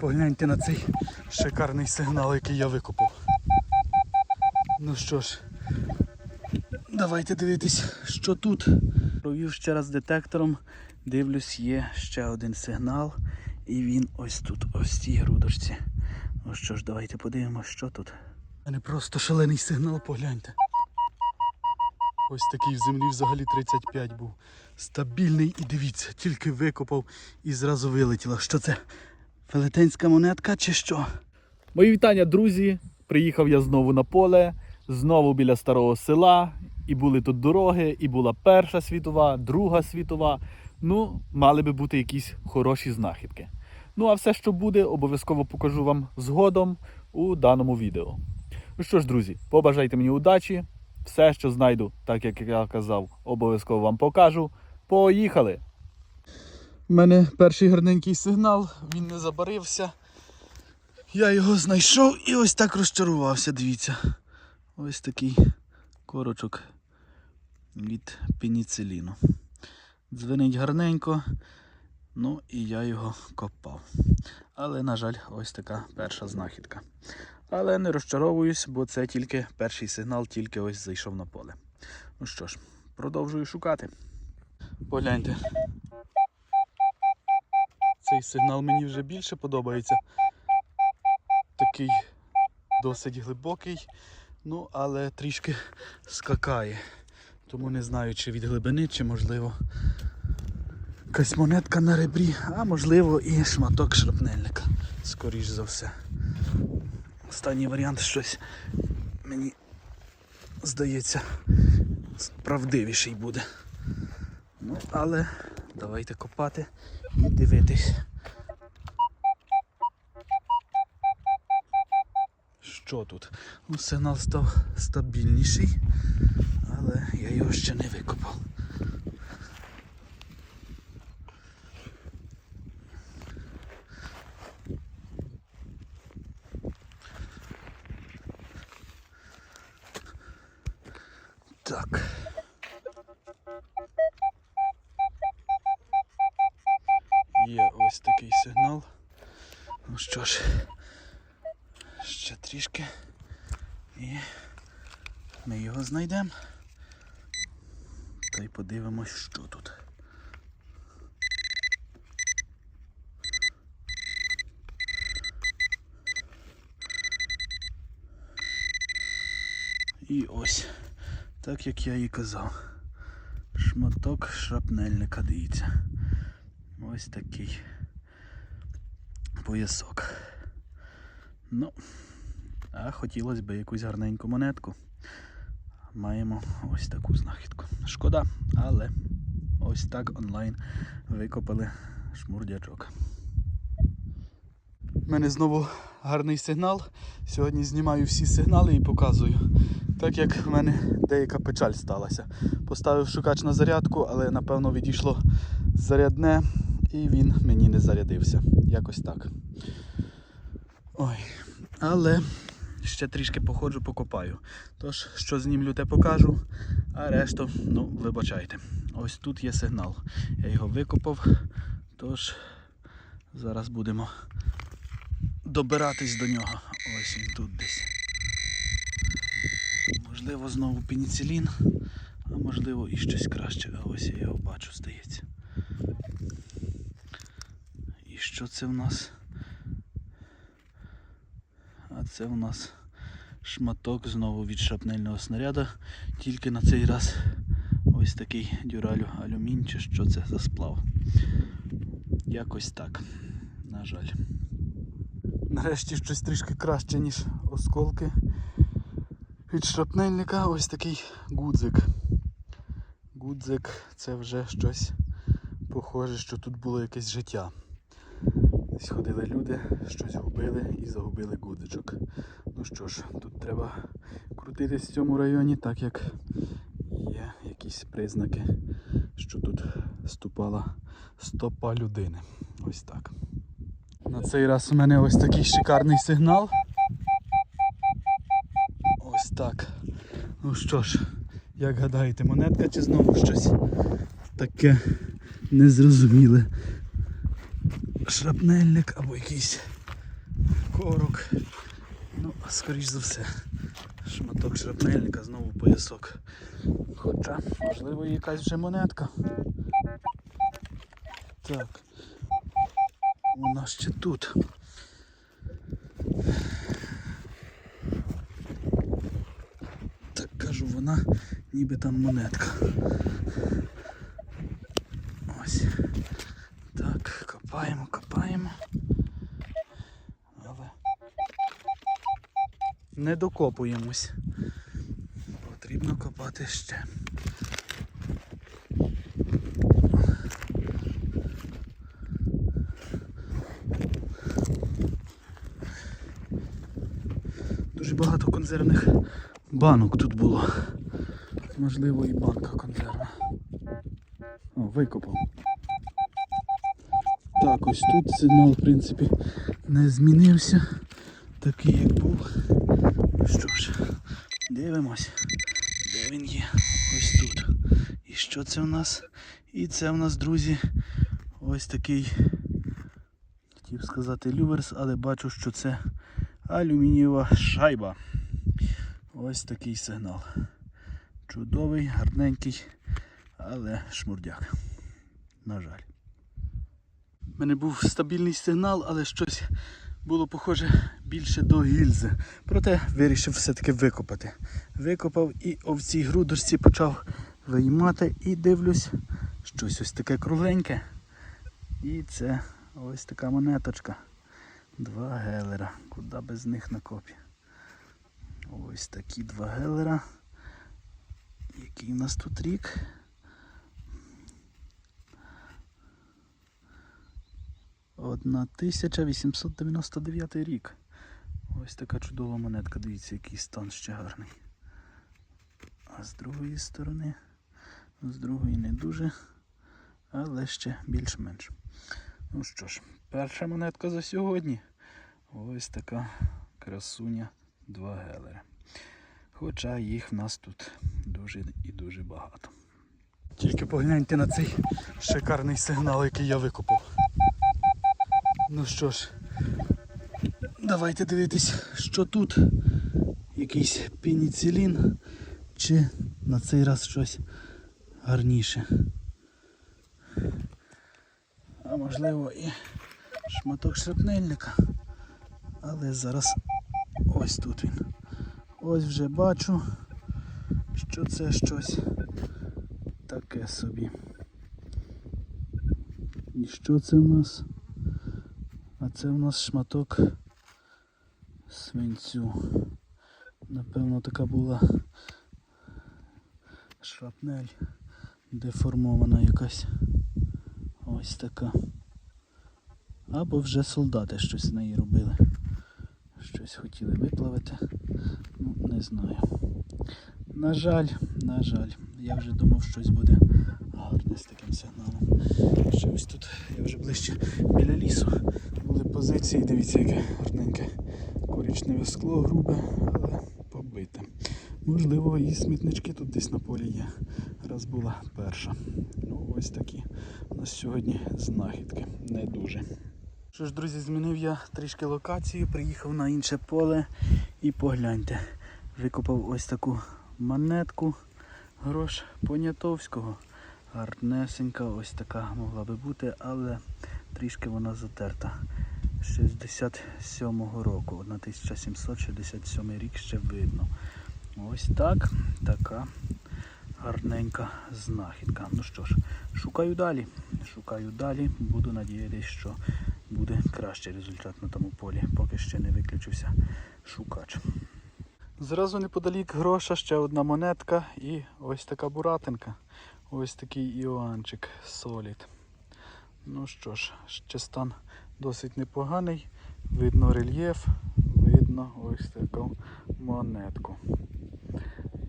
погляньте на цей шикарний сигнал, який я викопав. Ну що ж, давайте дивитись, що тут. Провів ще раз детектором. Дивлюсь, є ще один сигнал. І він ось тут, ось в цій грудочці. Ну що ж, давайте подивимось, що тут. У мене просто шалений сигнал, погляньте. Ось такий в землі взагалі 35 був. Стабільний і дивіться, тільки викопав і зразу вилетіло. Що це? Велетенська монетка чи що? Мої вітання, друзі. Приїхав я знову на поле, знову біля старого села. І були тут дороги, і була Перша світова, Друга світова. Ну, мали би бути якісь хороші знахідки. Ну, а все, що буде, обов'язково покажу вам згодом у даному відео. Ну що ж, друзі, побажайте мені удачі. Все, що знайду, так як я казав, обов'язково вам покажу. Поїхали! У мене перший гарненький сигнал, він не забарився. Я його знайшов і ось так розчарувався, дивіться. Ось такий корочок від пеніциліну. Дзвенить гарненько, ну і я його копав. Але, на жаль, ось така перша знахідка. Але не розчаровуюсь, бо це тільки перший сигнал, тільки ось зайшов на поле. Ну що ж, продовжую шукати. Погляньте, цей сигнал мені вже більше подобається. Такий досить глибокий, ну але трішки скакає. Тому не знаю, чи від глибини, чи можливо якась монетка на ребрі, а можливо і шматок шрапнельника. Скоріш за все. Останній варіант щось мені здається правдивіший буде. Ну, але давайте копати і дивитись. Що тут? Ну, сигнал став стабільніший, але я його ще не викопав. Є ось такий сигнал. Ну що ж, ще трішки і ми його знайдемо. Та й подивимось, що тут. І ось, так як я і казав, шматок шрапнельника, дивіться. Ось такий поясок. Ну, а хотілося б якусь гарненьку монетку. Маємо ось таку знахідку. Шкода, але ось так онлайн викопали шмурдячок. У мене знову гарний сигнал. Сьогодні знімаю всі сигнали і показую. Так як в мене деяка печаль сталася. Поставив шукач на зарядку, але напевно відійшло зарядне і він мені не зарядився. Якось так. Ой. Але ще трішки походжу, покопаю. Тож, що знімлю, те покажу, а решту, ну, вибачайте. Ось тут є сигнал. Я його викопав. Тож зараз будемо добиратись до нього. Ось він тут десь. Можливо, знову пеніцилін, а можливо і щось краще. Ось я його бачу, здається. І що це в нас? А це в нас шматок знову від шрапнельного снаряда. Тільки на цей раз ось такий дюралю алюмінь чи що це за сплав. Якось так. На жаль. Нарешті щось трішки краще, ніж осколки. Від шрапнельника ось такий гудзик. Гудзик це вже щось похоже, що тут було якесь життя. Десь ходили люди, щось губили і загубили гудзичок. Ну що ж, тут треба крутитись в цьому районі, так як є якісь признаки, що тут ступала стопа людини. Ось так. На цей раз у мене ось такий шикарний сигнал. Ось так. Ну що ж, як гадаєте, монетка чи знову щось таке незрозуміле. Шрапнельник або якийсь корок. Ну, скоріш за все. Шматок шрапнельника, знову поясок. Хоча, можливо, якась вже монетка. Так. Вона ще тут. Так кажу, вона ніби там монетка. Ось. Так, копаємо, копаємо. Але не докопуємось. Потрібно копати ще. Дуже багато консервних банок тут було. Можливо, і банка консервна. О, викопав. Так, ось тут сигнал, в принципі, не змінився. Такий, як був. Що ж, дивимось, де він є. Ось тут. І що це в нас? І це в нас, друзі, ось такий, хотів сказати люверс, але бачу, що це алюмінієва шайба. Ось такий сигнал. Чудовий, гарненький, але шмурдяк. На жаль. У мене був стабільний сигнал, але щось було похоже більше до гільзи. Проте вирішив все-таки викопати. Викопав і в цій грудочці почав виймати і дивлюсь, щось ось таке кругленьке. І це ось така монеточка. Два гелера. Куди без них на копі. Ось такі два гелера. Який у нас тут рік? Одна 1899 рік. Ось така чудова монетка, дивіться, який стан ще гарний. А з другої сторони, з другої не дуже, але ще більш-менш. Ну що ж, перша монетка за сьогодні. Ось така красуня 2 гелери. Хоча їх в нас тут дуже і дуже багато. Тільки погляньте на цей шикарний сигнал, який я викопав. Ну що ж, давайте дивитись, що тут. Якийсь пеніцилін чи на цей раз щось гарніше. А можливо і шматок шрапнельника. Але зараз ось тут він. Ось вже бачу, що це щось таке собі. І що це в нас? А це в нас шматок свинцю. Напевно, така була шрапнель деформована якась. Ось така. Або вже солдати щось з неї робили. Щось хотіли виплавити. Ну, не знаю. На жаль, на жаль, я вже думав, щось буде гарне з таким сигналом. Ще ось тут, я вже ближче біля лісу. Були позиції, дивіться, яке гарненьке коричневе скло, грубе, але побите. Можливо, і смітнички тут десь на полі є. Раз була перша. Ну, ось такі у нас сьогодні знахідки. Не дуже. Що ж, друзі, змінив я трішки локацію, приїхав на інше поле і погляньте. Викопав ось таку монетку грош Понятовського. Гарнесенька, ось така могла би бути, але трішки вона затерта. 67-го року, 1767 рік ще видно. Ось так, така гарненька знахідка. Ну що ж, шукаю далі. Шукаю далі, буду надіятися, що буде кращий результат на тому полі, поки ще не виключився шукач. Зразу неподалік гроша ще одна монетка і ось така буратинка. Ось такий Іоанчик Солід. Ну що ж, ще стан досить непоганий. Видно рельєф, видно ось таку монетку.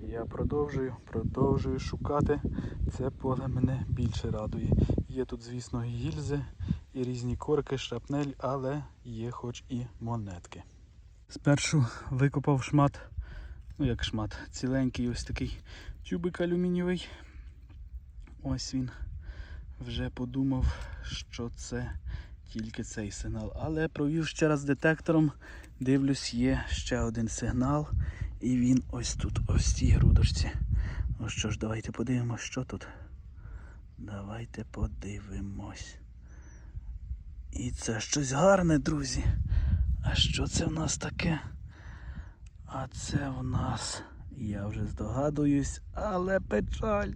Я продовжую, продовжую шукати. Це поле мене більше радує. Є тут, звісно, гільзи, і різні корки, шрапнель, але є хоч і монетки. Спершу викопав шмат, ну як шмат, ціленький ось такий тюбик алюмінієвий. Ось він. Вже подумав, що це Тільки цей сигнал. Але провів ще раз детектором. Дивлюсь, є ще один сигнал. І він ось тут, ось цій грудочці. Ну що ж, давайте подивимось, що тут. Давайте подивимось. І це щось гарне, друзі. А що це в нас таке? А це в нас, я вже здогадуюсь, але печаль.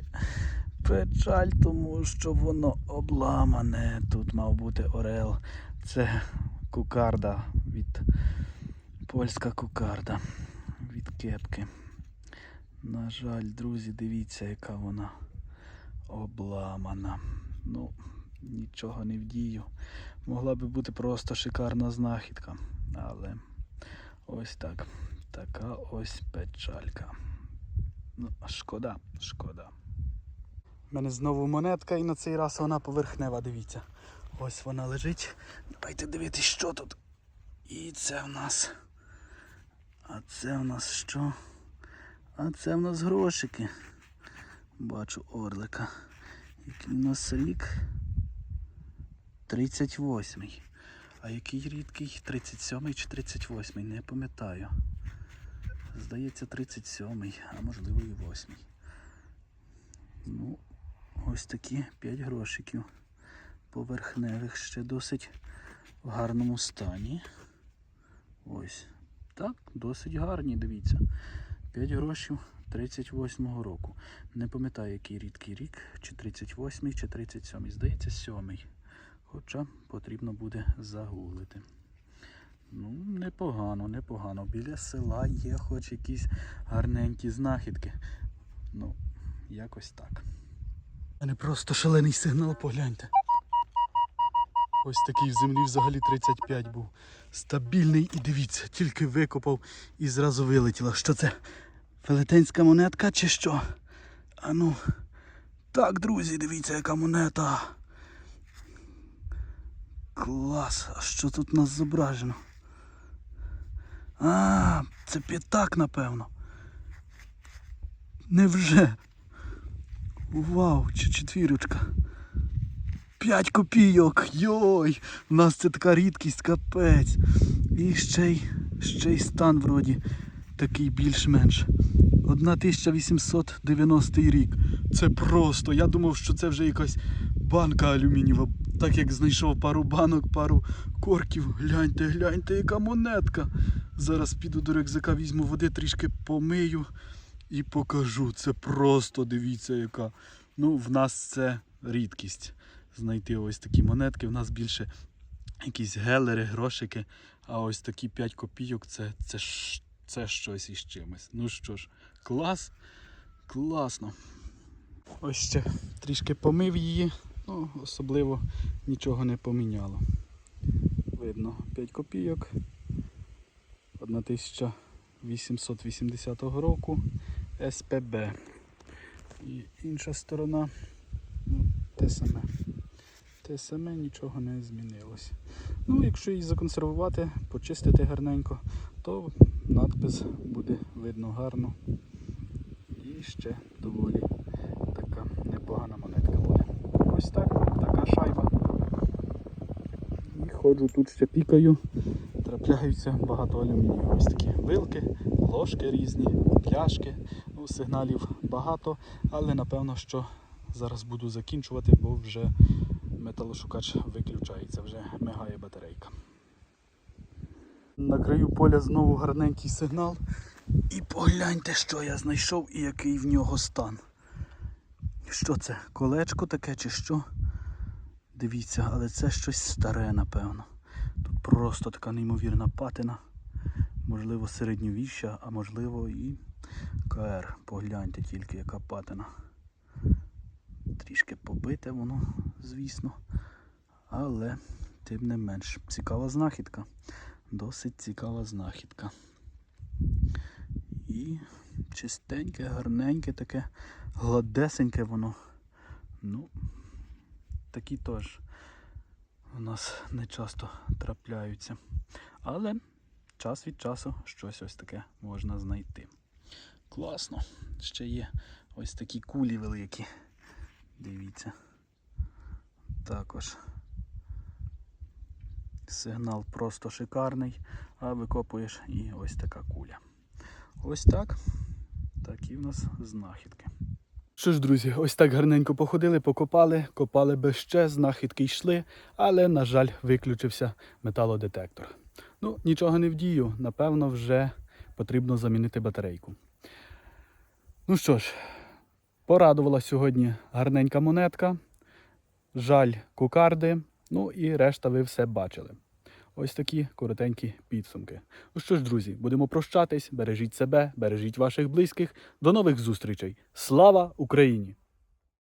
Печаль, тому що воно обламане. Тут мав бути орел. Це кукарда від польська кукарда від кепки. На жаль, друзі, дивіться, яка вона обламана. Ну, нічого не вдію. Могла би бути просто шикарна знахідка. Але ось так. Така ось печалька. Ну, шкода, шкода. У мене знову монетка і на цей раз вона поверхнева, дивіться. Ось вона лежить. Давайте дивитись, що тут. І це в нас. А це в нас що? А це в нас грошики. Бачу орлика. Який у нас рік? 38-й. А який рідкий? 37-й чи 38-й? Не пам'ятаю. Здається, 37-й, а можливо і 8-й. Ну, ось такі 5 грошиків. Поверхневих ще досить в гарному стані. Ось. Так, досить гарні, дивіться. 5 грошів 38-го року. Не пам'ятаю, який рідкий рік, чи 38-й, чи 37-й. Здається, 7-й. Хоча потрібно буде загуглити. Ну, непогано, непогано. Біля села є хоч якісь гарненькі знахідки. Ну, якось так. Мене просто шалений сигнал, погляньте. Ось такий в землі взагалі 35 був. Стабільний і дивіться, тільки викопав і зразу вилетіло. Що це? Велетенська монетка чи що? А ну. Так, друзі, дивіться, яка монета. Клас, а що тут у нас зображено? А, це п'ятак, напевно. Невже? Вау, четвірочка. 5 копійок. Йой! У нас це така рідкість, капець. І ще й, ще й стан вроді такий більш-менш. 1890 рік. Це просто. Я думав, що це вже якась банка алюмінієва. Так як знайшов пару банок, пару корків. Гляньте, гляньте, яка монетка. Зараз піду до рюкзака, візьму води, трішки помию і покажу. Це просто дивіться, яка. Ну, в нас це рідкість. Знайти ось такі монетки. В нас більше якісь гелери, грошики. А ось такі 5 копійок це, це, це щось із чимось. Ну що ж, клас, класно. Ось ще трішки помив її, ну, особливо нічого не поміняло. Видно, 5 копійок. 1880 року СПБ. І інша сторона ну, те саме. Те саме нічого не змінилось. Ну, якщо її законсервувати, почистити гарненько, то надпис буде видно гарно. І ще доволі така непогана монетка буде. Ось так, така шайба. Ходжу тут ще пікаю. Трапляються багато алюмінію. Ось такі вилки, ложки різні, пляшки. Ну, сигналів багато, але напевно, що зараз буду закінчувати, бо вже металошукач виключається, вже мигає батарейка. На краю поля знову гарненький сигнал. І погляньте, що я знайшов і який в нього стан. Що це? Колечко таке чи що? Дивіться, але це щось старе, напевно. Тут просто така неймовірна патина. Можливо, середньовіща, а можливо і КР. Погляньте тільки, яка патина. Трішки побите воно, звісно. Але тим не менш. Цікава знахідка. Досить цікава знахідка. І чистеньке, гарненьке, таке гладесеньке воно. Ну, такі теж у нас не часто трапляються. Але час від часу щось ось таке можна знайти. Класно. Ще є ось такі кулі великі. Дивіться. Також Сигнал просто шикарний, а викопуєш і ось така куля. Ось так. Такі в нас знахідки. Що ж, друзі, ось так гарненько походили, покопали, копали без ще, знахідки йшли, але, на жаль, виключився металодетектор. Ну, нічого не вдію, напевно, вже потрібно замінити батарейку. Ну що ж, порадувала сьогодні гарненька монетка. Жаль, кукарди. Ну і решта ви все бачили. Ось такі коротенькі підсумки. Ну що ж, друзі, будемо прощатись. Бережіть себе, бережіть ваших близьких. До нових зустрічей. Слава Україні!